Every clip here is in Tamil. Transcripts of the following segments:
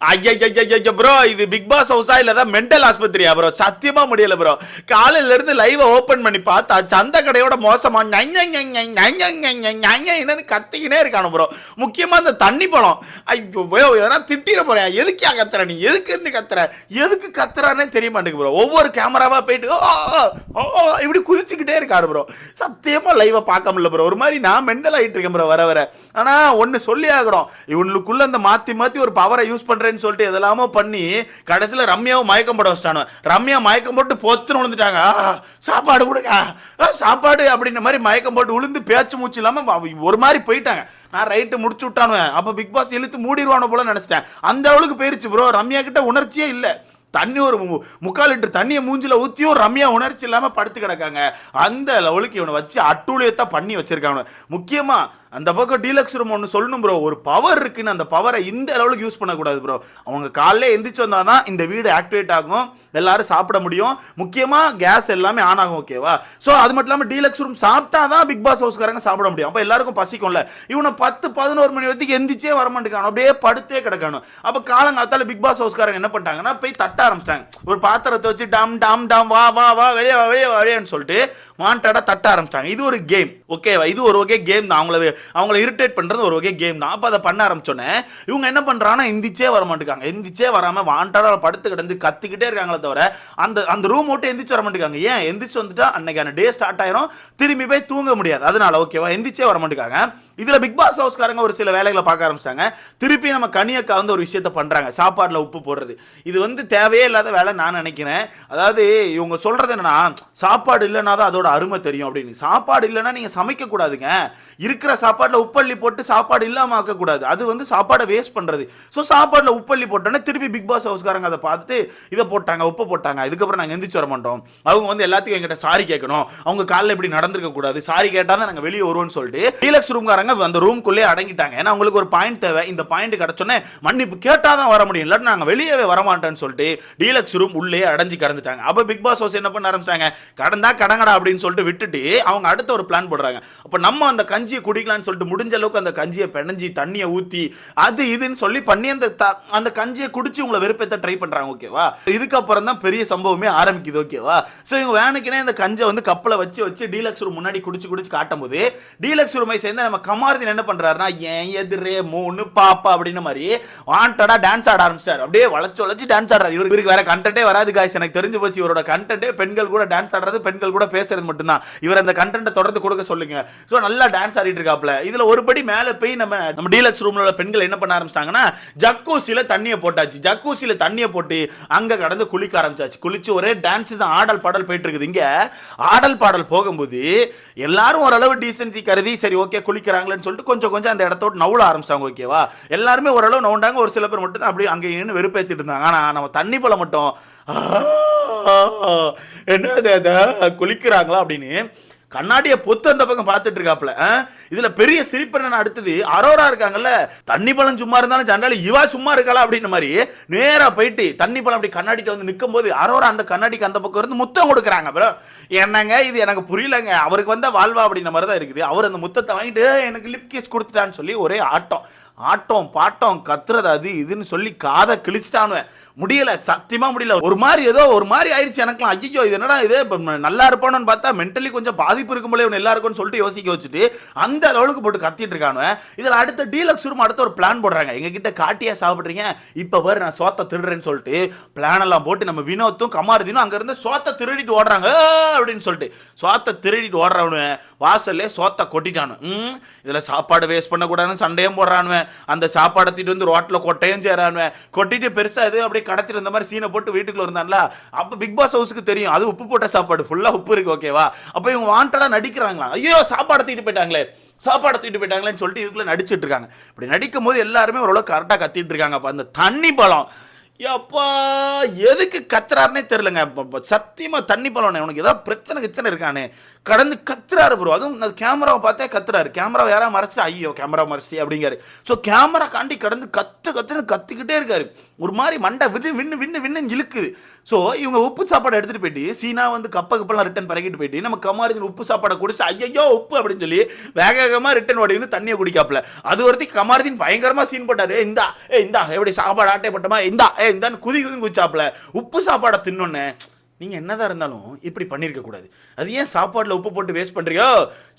ஐயோ ப்ரோ இது பிக் பாஸ் ஹவுஸா இல்ல தான் மென்டல் ஆஸ்பத்திரியா ப்ரோ சத்தியமா முடியல ப்ரோ காலையில இருந்து லைவ் ஓபன் பண்ணி பார்த்தா சந்த கடையோட மோசமா என்னன்னு கத்திக்கினே இருக்கானு ப்ரோ முக்கியமா அந்த தண்ணி பழம் ஐயோ எதனா திட்டிட போறியா எதுக்கியா கத்துற நீ எதுக்கு இருந்து கத்துற எதுக்கு கத்துறானே தெரிய மாட்டேங்குது ப்ரோ ஒவ்வொரு கேமராவா போயிட்டு ஓ இப்படி குதிச்சுக்கிட்டே இருக்காரு ப்ரோ சத்தியமா லைவை பார்க்க முடியல ப்ரோ ஒரு மாதிரி நான் மென்டல் ஆயிட்டு இருக்கேன் ப்ரோ வர வர ஆனா ஒன்னு சொல்லி ஆகணும் இவனுக்குள்ள அந்த மாத்தி மாத்தி ஒரு பவரை யூஸ் பண்ற பண்றேன்னு சொல்லிட்டு எதெல்லாமோ பண்ணி கடைசியில ரம்யாவும் மயக்கம் போட வச்சிட்டானு ரம்யா மயக்கம் போட்டு பொத்துன்னு விழுந்துட்டாங்க ஆ, சாப்பாடு கொடுங்க. சாப்பாடு அப்படின்ற மாதிரி மயக்கம் போட்டு விழுந்து பேச்சு மூச்சு இல்லாம ஒரு மாதிரி போயிட்டாங்க. நான் ரைட்டு முடிச்சு விட்டானுவேன் அப்போ பிக் பாஸ் இழுத்து மூடிடுவானு போல நினைச்சிட்டேன். அந்த அளவுக்கு போயிருச்சு ப்ரோ ரம்யா கிட்ட உணர்ச்சியே இல்லை. தண்ணி ஒரு முக்கால் லிட்டர் தண்ணியை மூஞ்சில ஊற்றியும் ரம்யா உணர்ச்சி இல்லாமல் படுத்து கிடக்காங்க. அந்த லெவலுக்கு இவனை வச்சு அட்டூழியத்தை பண்ணி வச்சிருக்காங்க. முக்கியமாக அந்த பக்கம் டீலக்ஸ் ரூம் ஒன்று சொல்லணும் ப்ரோ ஒரு பவர் இருக்குன்னு அந்த பவரை இந்த லெவலுக்கு யூஸ் பண்ணக்கூடாது ப்ரோ அவங்க காலைல எந்திரிச்சு வந்தால் தான் இந்த வீடு ஆக்டிவேட் ஆகும். எல்லாரும் சாப்பிட முடியும். முக்கியமாக கேஸ் எல்லாமே ஆன் ஆகும் ஓகேவா ஸோ அது மட்டும் இல்லாமல் டீலக்ஸ் ரூம் சாப்பிட்டா தான் பிக் பாஸ் ஹவுஸ்காரங்க சாப்பிட முடியும். அப்போ எல்லாருக்கும் பசிக்கும்ல. இவனை பத்து பதினோரு மணி வரைக்கும் எந்திரிச்சே வர மாட்டேங்கானு அப்படியே படுத்தே கிடக்கணும் அப்போ காலங்காலத்தால் பிக் பாஸ் ஹவுஸ்காரங்க என்ன பண்ணிட்டாங்கன்னா போய் தட்ட ஆரம்பிச்சிட்டாங்க. ஒரு பாத்திரத்தை வச்சு டம் டம் டம் வா வா வா வெளியே வா வெளியே வா வெளியேன்னு சொல்லிட்டு வாண்டடாக தட்ட ஆரம்பிச்சிட்டாங்க. இது ஒரு கேம். ஓகேவா இது ஒரு வகை கேம் தான். அவங்கள அவங்கள இரிட்டேட் பண்ணுறது ஒரு வகை கேம் தான். அப்போ அதை பண்ண ஆரம்பிச்சோன்னே இவங்க என்ன பண்ணுறாங்கன்னா எந்திரிச்சே வர மாட்டேங்காங்க. எந்திரிச்சே வராமல் வாண்டடா படுத்து கிடந்து கத்திக்கிட்டே இருக்காங்களே தவிர அந்த அந்த ரூம் விட்டு எந்திரிச்சு வர மாட்டேங்காங்க. ஏன்? எந்திரிச்சு வந்துட்டா அன்னைக்கான டே ஸ்டார்ட் ஆயிரும். திரும்பி போய் தூங்க முடியாது. அதனால ஓகேவா எந்திரிச்சே வர மாட்டேங்காங்க. இதில் பிக் பாஸ் ஹவுஸ்காரங்க ஒரு சில வேலைகளை பார்க்க ஆரம்பிச்சாங்க. திருப்பி நம்ம கனியக்கா வந்து ஒரு விஷயத்த பண்ணுறாங்க சாப்பாட்டில் உப்பு போடுறது. இது வந்து தேவையே இல்லாத வேலை நான் நினைக்கிறேன். அதாவது இவங்க சொல்கிறது என்னன்னா சாப்பாடு இல்லைன்னா தான் அதோட அருமை தெரியும் அப்படின்னு. சாப்பாடு இல்லைன்னா நீங்கள் சமைக்க கூடாதுங்க இருக்கிற சாப்பாட்டில் உப்பள்ளி போட்டு சாப்பாடு இல்லாமல் ஆக்கக்கூடாது. அது வந்து சாப்பாடை வேஸ்ட் பண்ணுறது ஸோ சாப்பாட்டில் உப்பள்ளி போட்டோன்னே திருப்பி பிக் பாஸ் ஹவுஸ்காரங்க அதை பார்த்துட்டு இதை போட்டாங்க உப்பை போட்டாங்க. இதுக்கப்புறம் நாங்கள் எந்திரிச்சு வர மாட்டோம். அவங்க வந்து எல்லாத்துக்கும் எங்கிட்ட சாரி கேட்கணும். அவங்க காலைல இப்படி நடந்திருக்க கூடாது. சாரி கேட்டால் தான் நாங்கள் வெளியே வருவோம்னு சொல்லிட்டு டீலக்ஸ் ரூம்காரங்க அந்த ரூம்குள்ளே அடங்கிட்டாங்க. ஏன்னா அவங்களுக்கு ஒரு பாயிண்ட் தேவை. இந்த பாயிண்ட் கிடச்சோன்னே மன்னிப்பு கேட்டால் தான் வர முடியும். இல்லாட்டி நாங்கள் வெளியவே வர மாட்டோம்னு சொல்லிட்டு டீலக்ஸ் ரூம் உள்ளே அடைஞ்சு கடந்துட்டாங்க. அப்போ பிக் பாஸ் ஹவுஸ் என்ன பண்ண ஆரம்பிச்சிட்டாங்க? கடந்தா கடங்கடா அப்படின்னு சொல்லிட்டு விட்டுட்டு அவங்க அடுத்த ஒரு பிளான் போடுறாங்க. அப்போ நம்ம அந்த கஞ்சியை குடிக்கலாம்னு சொல்லிட்டு முடிஞ்ச அளவுக்கு அந்த கஞ்சியை பிணைஞ்சி தண்ணியை ஊற்றி அது இதுன்னு சொல்லி பண்ணி அந்த த- அந்த கஞ்சியை குடிச்சு உங்களை வெறுப்பேற்ற ட்ரை பண்றாங்க ஓகேவா இதுக்கப்புறம் தான் பெரிய சம்பவமே ஆரம்பிக்குது ஓகேவா ஸோ இவங்க வேணுக்குனே அந்த கஞ்சை வந்து கப்பலை வச்சு வச்சு டீலக்ஸ் ரூம் முன்னாடி குடிச்சு குடிச்சு காட்டும் போது டீலக்ஸ் ரூமை சேர்ந்து நம்ம கமாரதின் என்ன பண்றாருன்னா ஏன் எதிரே மூணு பாப்பா அப்படின்னு மாதிரி வாண்டடா டான்ஸ் ஆட ஆரம்பிச்சிட்டாரு. அப்படியே வளைச்சு வளைச்சு டான்ஸ் ஆடுறாரு. இவருக்கு இவருக்கு வேற கண்டென்ட்டே வராது காய்ஸ் எனக்கு தெரிஞ்சு போச்சு இவரோட கண்டென்ட்டே பெண்கள் கூட டான்ஸ் ஆடுறது பெண்கள் கூட பேசுறது மட்டும்தான். இவர் அந்த கண்டென்ட்டை தொடர்ந்து கொடுக்க சொல்லுங்க. ஸோ நல்லா டான்ஸ் ஆடிட்டு இருக்காப்ல. இதுல ஒரு படி மேலே போய் நம்ம நம்ம டீலக்ஸ் ரூம்ல உள்ள பெண்கள் என்ன பண்ண ஆரம்பிச்சிட்டாங்கன்னா ஜக்கூசில தண்ணியை போட்டாச்சு. ஜக்கூசில தண்ணியை போட்டு அங்க கடந்து குளிக்க ஆரம்பிச்சாச்சு. குளிச்சு ஒரே டான்ஸ் தான் ஆடல் பாடல் போயிட்டு இருக்குது. இங்க ஆடல் பாடல் போகும்போது எல்லாரும் ஓரளவு டீசென்சி கருதி சரி ஓகே குளிக்கிறாங்களேன்னு சொல்லிட்டு கொஞ்சம் கொஞ்சம் அந்த இடத்தோட நவுள ஆரம்பிச்சிட்டாங்க ஓகேவா எல்லாருமே ஓரளவு நவுண்டாங்க. ஒரு சில பேர் மட்டும் தான் அப்படியே அங்கே நின்று வெறுப்பேற்றிட்டு இருந்தாங்க. ஆனா நம்ம தண்ணி போல மட்டும் என்னது குளிக்கிறாங்களா அப்படின்னு கண்ணாடியை பொத்து அந்த பக்கம் பார்த்துட்டு இருக்காப்ல இதுல பெரிய சிரிப்பு என்ன அடுத்தது அரோரா இருக்காங்கல்ல தண்ணி பழம் சும்மா இருந்தாலும் சண்டாலி இவா சும்மா இருக்காளா அப்படின்ற மாதிரி நேரா போயிட்டு தண்ணி பழம் அப்படி கண்ணாடிட்ட வந்து நிற்கும் போது அரோரா அந்த கண்ணாடிக்கு அந்த பக்கம் இருந்து முத்தம் கொடுக்குறாங்க அப்புறம் என்னங்க இது? எனக்கு புரியலங்க. அவருக்கு வந்த வாழ்வா அப்படின்ற மாதிரி தான் இருக்குது. அவர் அந்த முத்தத்தை வாங்கிட்டு எனக்கு லிப் கேஸ் கொடுத்துட்டான்னு சொல்லி ஒரே ஆட்டம். ஆட்டம் பாட்டம் கத்துறது அது இதுன்னு சொல்லி காதை கிழிச்சிட்டானுவேன். முடியல சத்தியமா முடியல. ஒரு மாதிரி ஏதோ ஒரு மாதிரி ஆயிடுச்சு எனக்குலாம் ஐயோ இது என்னடா இது? நல்லா இருப்பானு பார்த்தா மென்டலி கொஞ்சம் பாதிப்பு இருக்கும் போல இவன் இருக்கும்னு சொல்லிட்டு யோசிக்க வச்சுட்டு அந்த லெவலுக்கு போட்டு கத்திட்டு இருக்கானு இதுல அடுத்த டீலக்ஸ் ரூம் அடுத்த ஒரு பிளான் போடுறாங்க. எங்க கிட்ட காட்டியா சாப்பிடுறீங்க? இப்ப பாரு நான் சோத்த திருடுறேன்னு சொல்லிட்டு பிளான் எல்லாம் போட்டு நம்ம வினோத்தும் கமாரதினும் அங்க இருந்து சோத்த திருடிட்டு ஓடுறாங்க. அப்படின்னு சொல்லிட்டு சோத்த திருடிட்டு ஓடுறவனு வாசல்லே சோத்த கொட்டிட்டானு. ம் இதுல சாப்பாடு வேஸ்ட் பண்ணக்கூடாதுன்னு சண்டையும் போடுறானுவன் அந்த சாப்பாடை தூக்கிட்டு வந்து ரோட்டில் கொட்டையும் சேரானுவன் கொட்டிட்டு பெருசா இது அப்படியே கடத்திட்டு இந்த மாதிரி சீனை போட்டு வீட்டுக்குள்ள இருந்தான்ல அப்போ பிக் பாஸ் ஹவுஸுக்கு தெரியும். அது உப்பு போட்ட சாப்பாடு. ஃபுல்லாக உப்பு இருக்கு ஓகேவா அப்போ இவங்க வாண்டடாக நடிக்கிறாங்களா? ஐயோ சாப்பாடு தூக்கிட்டு போயிட்டாங்களே. சாப்பாடு தூக்கிட்டு போயிட்டாங்களேன்னு சொல்லிட்டு இதுக்குள்ள நடிச்சிட்டு இருக்காங்க. இப்படி நடிக்கும் போது எல்லாருமே ஓரளவு கரெக்டாக கத்திட்டு இருக்காங்க. அப்போ அந்த தண்ணி பழம். அப்பா எதுக்கு கத்துறாருனே தெரிலங்க சத்தியமாக தண்ணி பழம் உனக்கு ஏதாவது பிரச்சனை கிச்சனை இருக்கானே. கடந்து கத்துறாரு ப்ரோ அதுவும் அந்த கேமராவை பார்த்தே கத்துறாரு. கேமராவை யாராவது மறைச்சிட்டு ஐயோ கேமரா மறைச்சிட்டி அப்படிங்காரு ஸோ கேமரா காண்டி கடந்து கத்து கத்துன்னு கத்துக்கிட்டே இருக்காரு. ஒரு மாதிரி மண்டை விண்ணு விண்ணு விண்ணு விண்ணு இழுக்குது. ஸோ இவங்க உப்பு சாப்பாடு எடுத்துகிட்டு போயிட்டு சீனா வந்து கப்ப கப்பெல்லாம் ரிட்டன் பறக்கிட்டு போயிட்டு நம்ம கமாரிஜன் உப்பு சாப்பாடை குடிச்சு ஐயோ உப்பு அப்படின்னு சொல்லி வேக வேகமாக ரிட்டன் ஓடி வந்து தண்ணியை குடிக்காப்புல. அது ஒருத்தி கமாரிஜன் பயங்கரமாக சீன் போட்டாரு. இந்தா ஏ இந்தா எப்படி சாப்பாடு ஆட்டை போட்டோமா இந்தா ஏ இந்தான்னு குதி குதி குதிச்சாப்புல. உப்பு சாப்பாடை தின்னொன்னே நீங்கள் என்னதான் இருந்தாலும் இப்படி பண்ணியிருக்கக்கூடாது கூடாது. அது ஏன் சாப்பாட்டில் உப்பு போட்டு வேஸ்ட் பண்ணுறியோ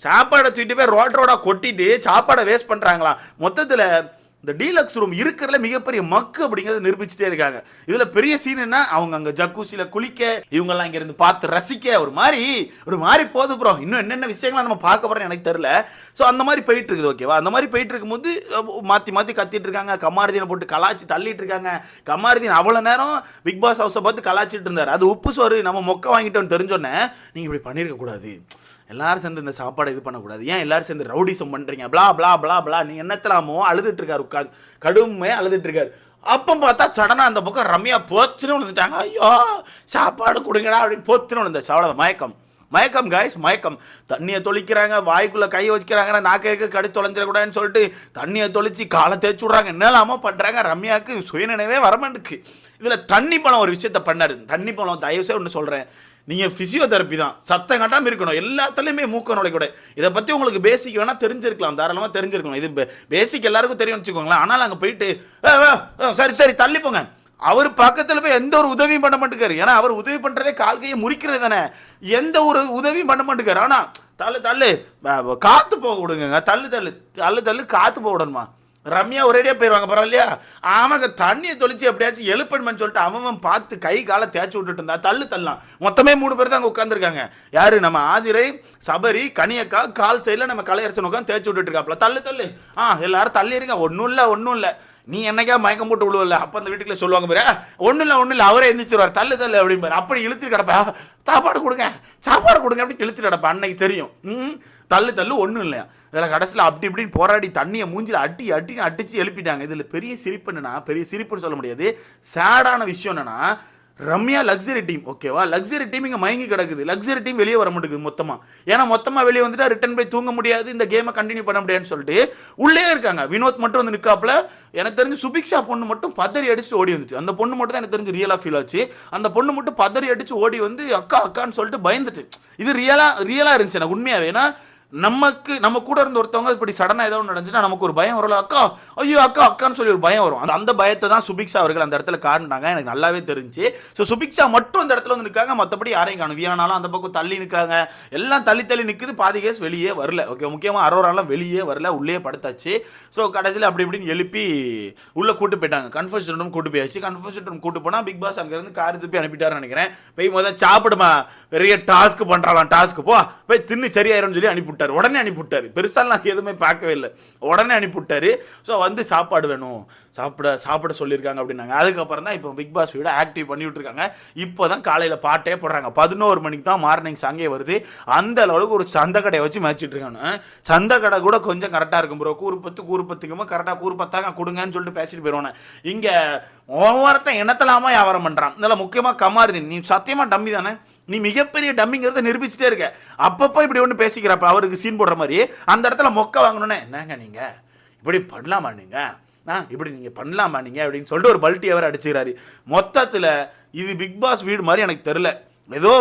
சாப்பாடை தூக்கிட்டு போய் ரோட் ரோடாக கொட்டிட்டு சாப்பாடை வேஸ்ட் பண்ணுறாங்களா மொத்தத்தில் இந்த டீலக்ஸ் ரூம் இருக்கிறதுல மிகப்பெரிய மக்கு அப்படிங்கறத நிரூபிச்சுட்டே இருக்காங்க. இதுல பெரிய சீன் என்ன? அவங்க அங்க ஜக்கூசில குளிக்க இவங்க எல்லாம் இங்க இருந்து பார்த்து ரசிக்க ஒரு மாதிரி ஒரு மாதிரி போது ப்ரோ இன்னும் என்னென்ன விஷயங்கள்லாம் நம்ம பார்க்க போறோம் எனக்கு தெரியல. ஸோ அந்த மாதிரி போயிட்டு இருக்குது ஓகேவா அந்த மாதிரி போயிட்டு இருக்கும்போது மாத்தி மாத்தி கத்திட்டு இருக்காங்க. கமாரதீனை போட்டு கலாச்சி தள்ளிட்டு இருக்காங்க. கமாரதீன் அவ்வளவு நேரம் பிக் பாஸ் ஹவுஸை பார்த்து கலாச்சிட்டு இருந்தார். அது உப்பு சோறு நம்ம மொக்க வாங்கிட்டோம்னு தெரிஞ்சோன்னே நீங்க இப்படி பண்ணிருக்க கூடாது எல்லாரும் சேர்ந்து இந்த சாப்பாடை இது பண்ணக்கூடாது. ஏன் எல்லாரும் சேர்ந்து ரவுடிசம் பண்ணுறீங்க blah blah blah blah நீ என்னத்தலாமோ? அழுதுட்டு இருக்காரு உட்காந்து கடுமையாக அழுதுட்டு இருக்காரு அப்போ பார்த்தா சடனாக அந்த பக்கம் ரம்யா போச்சுன்னு விழுந்துட்டாங்க. ஐயோ சாப்பாடு கொடுங்கடா அப்படின்னு போச்சுன்னு விழுந்துச்சு அவ்வளோ மயக்கம். மயக்கம் காய்ஸ் மயக்கம். தண்ணியை தொளிக்கிறாங்க வாய்க்குள்ளே கை வச்சுக்கிறாங்கன்னா நாக்கைக்கு கடி தொலைஞ்சிடக்கூடாதுன்னு சொல்லிட்டு தண்ணியை தொளிச்சு காலை தேய்ச்சி விட்றாங்க. என்னெல்லாமோ பண்ணுறாங்க ரம்யாவுக்கு சுயநினைவே வரமாட்டுக்கு இதில் தண்ணி பழம் ஒரு விஷயத்த பண்ணாரு. தண்ணி பழம் தயவுசே ஒன்று சொல்கிறேன் நீங்கள் ஃபிசியோதெரப்பி தான். சத்தம் கட்டாமல் இருக்கணும். எல்லாத்துலேயுமே மூக்க நுழைக்கூட இதை பற்றி உங்களுக்கு பேசிக் வேணால் தெரிஞ்சிருக்கலாம். தாராளமாக தெரிஞ்சிருக்கணும் இது பேசிக் எல்லாருக்கும் தெரியும் வச்சுக்கோங்களேன். ஆனால் அங்கே போயிட்டு சரி சரி தள்ளி போங்க. அவர் பக்கத்தில் போய் எந்த ஒரு உதவியும் பண்ண மாட்டேங்காரு. ஏன்னா அவர் உதவி பண்ணுறதே கால் கையை முறிக்கிறது தானே. எந்த ஒரு உதவியும் பண்ண மாட்டேங்காரு. ஆனால் தள்ளு தள்ளு. காற்று போக விடுங்க தள்ளு தள்ளு. தள்ளு தள்ளு காற்று போக விடணுமா? ரம்யா ஒரேடியா போயிடுவாங்க பரவாயில்லையா? ஆமாங்க தண்ணியை தொளிச்சு எப்படியாச்சும் எழுப்பணும்னு சொல்லிட்டு அவன் பார்த்து கை காலை தேய்ச்சி விட்டுட்டு இருந்தா தள்ளு தள்ளலாம். மொத்தமே மூணு பேர் தான் அங்கே உட்காந்துருக்காங்க யாரு? நம்ம ஆதிரை சபரி கனியக்கா கால் சைடில் நம்ம கலையரசன் உட்காந்து தேய்ச்சி விட்டுட்டு இருக்காப்ல தள்ளு தள்ளு. ஆ எல்லாரும் தள்ளிடுங்க ஒன்றும் இல்லை ஒன்றும் இல்லை. நீ என்னைக்கா மயக்கம் போட்டு விழுவல? அப்போ அந்த வீட்டுக்குள்ள சொல்லுவாங்க பாரு. ஒன்றும் இல்லை ஒன்றும் இல்லை. அவரே எந்திரிச்சிருவார். தள்ளு தள்ளு அப்படிம்பாரு அப்படி இழுத்து கிடப்பா. சாப்பாடு கொடுங்க. சாப்பாடு கொடுங்க அப்படின்னு இழுத்து கிடப்பா. அன்னைக்கு தெரியும். ம் தள்ளு தள்ளு ஒன்றும் இல்லையா? இதில் கடைசியில் அப்படி இப்படின்னு போராடி தண்ணியை மூஞ்சில் அட்டி அட்டின்னு அடிச்சு எழுப்பிட்டாங்க. இதில் பெரிய சிரிப்பு என்னன்னா பெரிய சிரிப்புன்னு சொல்ல முடியாது. சேடான விஷயம் என்னன்னா ரம்யா லக்ஸரி டீம் ஓகேவா லக்ஸரி டீம் இங்கே மயங்கி கிடக்குது. லக்ஸரி டீம் வெளியே வர மாட்டேங்குது மொத்தமாக ஏன்னா மொத்தமாக வெளியே வந்துட்டா ரிட்டன் போய் தூங்க முடியாது. இந்த கேமை கண்டினியூ பண்ண முடியாதுன்னு சொல்லிட்டு உள்ளே இருக்காங்க. வினோத் மட்டும் வந்து நிற்காப்புல எனக்கு தெரிஞ்சு சுபிக்ஷா பொண்ணு மட்டும் பதறி அடிச்சுட்டு ஓடி வந்துச்சு. அந்த பொண்ணு மட்டும் தான் எனக்கு தெரிஞ்சு ரியலாக ஃபீல் ஆச்சு. அந்த பொண்ணு மட்டும் பதறி அடிச்சு ஓடி வந்து அக்கா அக்கான்னு சொல்லிட்டு பயந்துட்டு. இது ரியலாக ரியலாக இருந்துச்சு எனக்கு உண்மையாவே. ஏன்னா நமக்கு நம்ம கூட இருந்த ஒருத்தவங்க இப்படி சடனாக ஏதோ ஒன்று நடந்துச்சுன்னா நமக்கு ஒரு பயம் வரல அக்கா ஐயோ அக்கா அக்கான்னு சொல்லி ஒரு பயம் வரும். அந்த அந்த பயத்தை தான் சுபிக்ஷா அவர்கள் அந்த இடத்துல காரணாங்க எனக்கு நல்லாவே தெரிஞ்சு. ஸோ சுபிக்ஷா மட்டும் அந்த இடத்துல வந்து நிற்காங்க மற்றபடி யாரையும் காணும். வியானாலும் அந்த பக்கம் தள்ளி நிற்காங்க எல்லாம் தள்ளி தள்ளி நிற்குது பாதி கேஸ் வெளியே வரல. ஓகே முக்கியமாக அரோராலாம் வெளியே வரல. உள்ளே படுத்தாச்சு. ஸோ கடைசியில் அப்படி இப்படின்னு எழுப்பி உள்ளே கூட்டு போயிட்டாங்க. கன்ஃபர்ஷன் ரூம் கூட்டு போயாச்சு. கன்ஃபர்ஷன் ரூம் கூட்டு போனால் பிக் பாஸ் அங்கேருந்து கார் திருப்பி அனுப்பிட்டாருன்னு நினைக்கிறேன். போய் முதல் சாப்பிடுமா. பெரிய டாஸ்க் பண்ணுறாலாம் டாஸ்க் போ. போய் தின்னு சரியாயிரும்னு சொல்லி அனுப்பிவிட்டு அனுப்பிவிட்டார். உடனே அனுப்பிவிட்டாரு. பெருசாக நான் எதுவுமே பார்க்கவே இல்லை. உடனே அனுப்பிவிட்டாரு. ஸோ வந்து சாப்பாடு வேணும். சாப்பிட சாப்பிட சொல்லியிருக்காங்க அப்படின்னாங்க. அதுக்கப்புறம் தான் இப்போ பிக் பாஸ் வீடு ஆக்டிவ் பண்ணி விட்டுருக்காங்க இப்போ தான் காலையில் பாட்டே போடுறாங்க. பதினோரு மணிக்கு தான் மார்னிங் சாங்கே வருது. அந்த அளவுக்கு ஒரு சந்தை கடையை வச்சு மேய்ச்சிட்டு இருக்காங்க சந்தை கடை கூட கொஞ்சம் கரெக்டாக இருக்கும் ப்ரோ கூறு பத்து கூறு பத்துக்குமோ கரெக்டாக கூறு பத்தாங்க கொடுங்கன்னு சொல்லிட்டு பேசிட்டு போயிடுவானே இங்கே ஒவ்வொருத்தன் என்னத்தலாமா வியாபாரம் பண்ணுறான் இதெல்லாம் முக்கியமாக கமாருதி நீ சத்தியமாக டம்மி தானே நீ மிகப்பெரிய டம்மிங்கிறத நிரூபிச்சுட்டே இருக்க. அப்பப்போ இப்படி ஒன்று பேசிக்கிறப்ப அவருக்கு சீன் போடுற மாதிரி அந்த இடத்துல மொக்க வாங்கணுன்னே என்னங்க நீங்கள் இப்படி பண்ணலாமா நீங்கள் ஆ இப்படி நீங்கள் பண்ணலாமா நீங்கள் அப்படின்னு சொல்லிட்டு ஒரு பல்ட்டி அவர் அடிச்சுக்கிறாரு. மொத்தத்தில் இது பிக் பாஸ் வீடு மாதிரி எனக்கு தெரில ஏதோ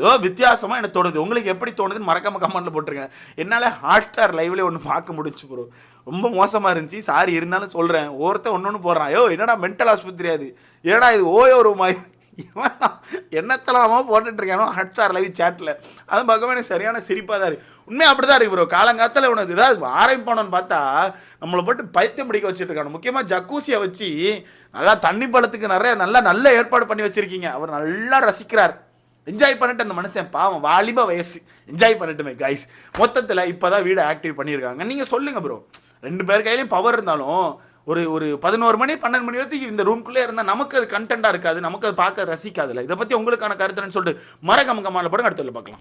ஏதோ வித்தியாசமாக எனக்கு தோணுது உங்களுக்கு எப்படி தோணுதுன்னு மறக்காம கமெண்ட்டில் போட்டுருங்க. என்னால் ஹாட் ஸ்டார் லைவ்லேயே ஒன்று பார்க்க முடிஞ்சு ப்ரோ ரொம்ப மோசமாக இருந்துச்சு. சாரி இருந்தாலும் சொல்கிறேன் ஒருத்தன் ஒன்று ஒன்று போடுறான். ஐயோ என்னடா மென்டல் ஆஸ்பத்திரி அது? என்னடா இது? ஓயோ ஒரு மாதிரி என்னத்தலாமோ போட்டுட்டு இருக்கானோ லைவ் சேட்டில் அது பார்க்கவே எனக்கு சரியான சிரிப்பாக தான் இருக்குது உண்மையாக அப்படி தான் இருக்குது ப்ரோ காலங்காத்தில் உனக்கு ஏதாவது ஆரம்பிப்பானோன்னு பார்த்தா நம்மளை போட்டு பைத்தியம் பிடிக்க வச்சுட்டு இருக்கானு. முக்கியமாக ஜக்கூசியை வச்சு நல்லா தண்ணி பழத்துக்கு நிறைய நல்லா நல்ல ஏற்பாடு பண்ணி வச்சிருக்கீங்க. அவர் நல்லா ரசிக்கிறார். என்ஜாய் பண்ணிட்டு அந்த மனுஷன் பாவம் வாலிப வயசு. என்ஜாய் பண்ணிட்டுமே கைஸ் மொத்தத்தில் இப்போ தான் வீடு ஆக்டிவ் பண்ணியிருக்காங்க. நீங்கள் சொல்லுங்கள் ப்ரோ ரெண்டு பேர் கையிலையும் பவர் இருந்தாலும் ஒரு ஒரு பதினோரு மணி பன்னெண்டு மணி வரைக்கும் இந்த ரூம்குள்ளே இருந்தால் நமக்கு அது கண்டென்ட்டாக இருக்காது நமக்கு அது பார்க்க ரசிக்காதுல்ல இதை பற்றி உங்களுக்கான கருத்துன்னு சொல்லிட்டு மரகமகமான படம் அடுத்ததில் பார்க்கலாம்.